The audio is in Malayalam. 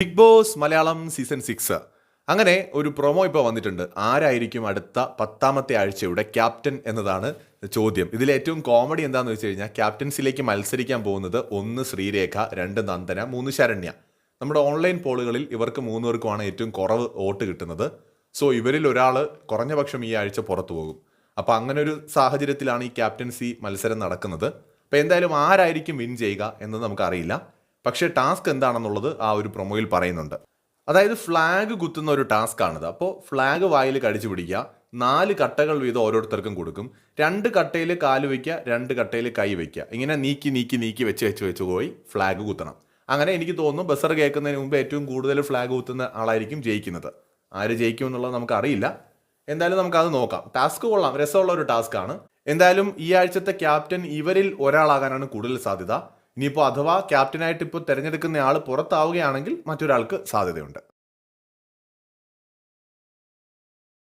Big boss Malayalam season six അങ്ങനെ ഒരു പ്രൊമോ ഇപ്പോൾ വന്നിട്ടുണ്ട്. ആരായിരിക്കും അടുത്ത പത്താമത്തെ ആഴ്ചയുടെ ക്യാപ്റ്റൻ എന്നതാണ് ചോദ്യം. ഇതിൽ ഏറ്റവും കോമഡി എന്താണെന്ന് വെച്ച് കഴിഞ്ഞാൽ ക്യാപ്റ്റൻസിലേക്ക് മത്സരിക്കാൻ പോകുന്നത് ഒന്ന് ശ്രീരേഖ രണ്ട് നന്ദന മൂന്ന് ശരണ്യ. നമ്മുടെ ഓൺലൈൻ പോളുകളിൽ ഇവർക്ക് മൂന്നുപേർക്കുമാണ് ഏറ്റവും കുറവ് വോട്ട് കിട്ടുന്നത്. സോ ഇവരിൽ ഒരാൾ കുറഞ്ഞ പക്ഷം ഈ ആഴ്ച പുറത്തു പോകും. അപ്പോൾ അങ്ങനെ ഒരു സാഹചര്യത്തിലാണ് ഈ ക്യാപ്റ്റൻസി മത്സരം നടക്കുന്നത്. അപ്പോൾ എന്തായാലും ആരായിരിക്കും വിൻ ചെയ്യുക എന്ന് നമുക്കറിയില്ല. പക്ഷേ ടാസ്ക് എന്താണെന്നുള്ളത് ആ ഒരു പ്രൊമോയിൽ പറയുന്നുണ്ട്. അതായത് ഫ്ലാഗ് കുത്തുന്ന ഒരു ടാസ്ക് ആണിത് അപ്പോൾ ഫ്ലാഗ് വായിൽ കടിച്ചു പിടിക്കുക നാല് കട്ടകൾ വീതം ഓരോരുത്തർക്കും കൊടുക്കും. രണ്ട് കട്ടയിൽ കാൽ വയ്ക്കുക രണ്ട് കട്ടയിൽ കൈ വയ്ക്കുക ഇങ്ങനെ നീക്കി നീക്കി നീക്കി വെച്ച് വെച്ച് വെച്ച് പോയി ഫ്ലാഗ് കുത്തണം. അങ്ങനെ എനിക്ക് തോന്നുന്നു ബസർ കേൾക്കുന്നതിന് മുമ്പ് ഏറ്റവും കൂടുതൽ ഫ്ലാഗ് കുത്തുന്ന ആളായിരിക്കും ജയിക്കുന്നത്. ആര് ജയിക്കും എന്നുള്ളത് നമുക്കറിയില്ല. എന്തായാലും നമുക്കത് നോക്കാം. ടാസ്ക് കൊള്ളാം. രസമുള്ള ഒരു ടാസ്ക് ആണ് എന്തായാലും ഈ ആഴ്ചത്തെ ക്യാപ്റ്റൻ ഇവരിൽ ഒരാളാകാനാണ് കൂടുതൽ സാധ്യത. ഇനിയിപ്പോൾ അഥവാ ക്യാപ്റ്റനായിട്ട് ഇപ്പോൾ തിരഞ്ഞെടുക്കുന്ന ആൾ പുറത്താവുകയാണെങ്കിൽ മറ്റൊരാൾക്ക് സാധ്യതയുണ്ട്.